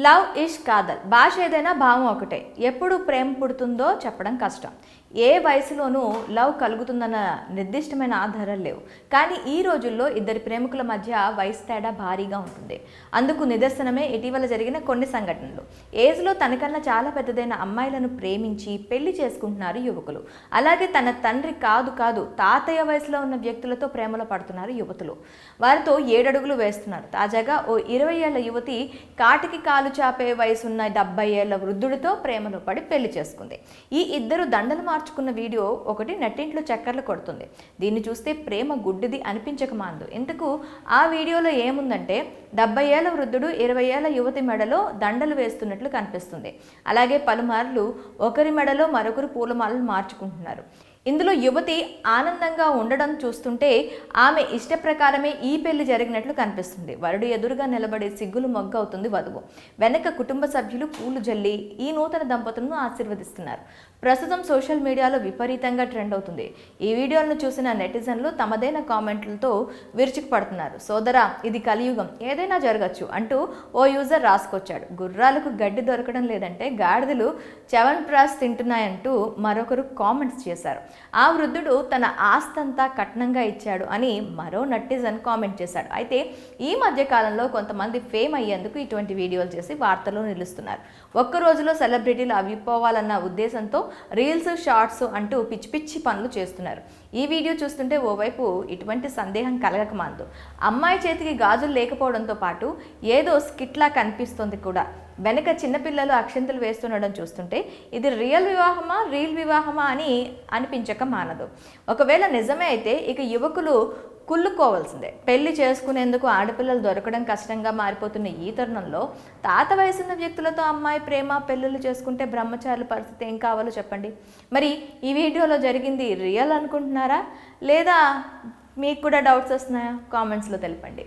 Love ఇష్ కాదల్. భాష ఏదైనా భావం ఒకటే. ఎప్పుడు ప్రేమ పుడుతుందో చెప్పడం కష్టం. ఏ వయసులోనూ లవ్ కలుగుతుందన్న నిర్దిష్టమైన ఆధారాలు లేవు. కానీ ఈ రోజుల్లో ఇద్దరి ప్రేమికుల మధ్య వయసు తేడా భారీగా ఉంటుంది. అందుకు నిదర్శనమే ఇటీవల జరిగిన కొన్ని సంఘటనలు. ఏజ్లో తనకన్నా చాలా పెద్దదైన అమ్మాయిలను ప్రేమించి పెళ్ళి చేసుకుంటున్నారు యువకులు. అలాగే తన తండ్రి కాదు కాదు తాతయ్య వయసులో ఉన్న వ్యక్తులతో ప్రేమలో పడుతున్నారు యువతులు. వారితో ఏడడుగులు వేస్తున్నారు. తాజాగా ఓ ఇరవై ఏళ్ళ యువతి కాటికి కాలు చాపే వయసున్న డెబ్బై ఏళ్ళ వృద్ధుడితో ప్రేమలో పడి పెళ్ళి చేసుకుంది. ఈ ఇద్దరు దండలు మార్చుకున్న వీడియో ఒకటి నెట్టింట్లో చక్కర్లు కొడుతుంది. దీన్ని చూస్తే ప్రేమ గుడ్డిది అనిపించక మాందు ఇంతకు ఆ వీడియోలో ఏముందంటే డెబ్బై ఏళ్ళ వృద్ధుడు ఇరవై ఏళ్ళ యువతి మెడలో దండలు వేస్తున్నట్లు కనిపిస్తుంది. అలాగే పలుమార్లు ఒకరి మెడలో మరొకరు పూలమాలను మార్చుకుంటున్నారు. ఇందులో యువతి ఆనందంగా ఉండడం చూస్తుంటే ఆమె ఇష్ట ప్రకారమే ఈ పెళ్ళి జరిగినట్లు కనిపిస్తుంది. వరుడు ఎదురుగా నిలబడే సిగ్గులు మొగ్గవుతుంది వధువు. వెనక కుటుంబ సభ్యులు పూలు జల్లి ఈ నూతన దంపతులను ఆశీర్వదిస్తున్నారు. ప్రస్తుతం సోషల్ మీడియాలో విపరీతంగా ట్రెండ్ అవుతుంది. ఈ వీడియోలను చూసిన నెటిజన్లు తమదైన కామెంట్లతో విరుచుకుపడుతున్నారు. సోదరా ఇది కలియుగం. ఏదైనా జరగచ్చు అంటూ ఓ యూజర్ రాసుకొచ్చాడు. గుర్రాలకు గడ్డి దొరకడం లేదంటే గాడిదలు చవన్ ప్రాస్ తింటున్నాయంటూ మరొకరు కామెంట్స్ చేశారు. ఆ వృద్ధుడు తన ఆస్తంతా కట్నంగా ఇచ్చాడు అని మరో నటిజన్ కామెంట్ చేశాడు. అయితే ఈ మధ్యకాలంలో కొంతమంది ఫేమ్ అయ్యేందుకు ఇటువంటి వీడియోలు చేసి వార్తలు నిలుస్తున్నారు. ఒక్క రోజులో సెలబ్రిటీలు అవిపోవాలన్న ఉద్దేశంతో రీల్స్ షార్ట్స్ అంటూ పిచ్చి పిచ్చి పనులు చేస్తున్నారు. ఈ వీడియో చూస్తుంటే ఓవైపు ఇటువంటి సందేహం కలగకమాందు అమ్మాయి చేతికి గాజులు లేకపోవడంతో పాటు ఏదో స్కిట్లా కనిపిస్తుంది కూడా. వెనక చిన్నపిల్లలు అక్షంతలు వేస్తుండడం చూస్తుంటే ఇది రియల్ వివాహమా రీల్ వివాహమా అని అనిపించక మానదు. ఒకవేళ నిజమే అయితే ఇక యువకులు కుళ్ళుకోవాల్సిందే. పెళ్ళి చేసుకునేందుకు ఆడపిల్లలు దొరకడం కష్టంగా మారిపోతున్న ఈ తరుణంలో తాత వయసున్న వ్యక్తులతో అమ్మాయి ప్రేమ పెళ్ళిళ్ళు చేసుకుంటే బ్రహ్మచారుల పరిస్థితి ఏం కావాలో చెప్పండి. మరి ఈ వీడియోలో జరిగింది రియల్ అనుకుంటున్నారా? లేదా మీకు కూడా డౌట్స్ వస్తున్నాయా? కామెంట్స్లో తెలపండి.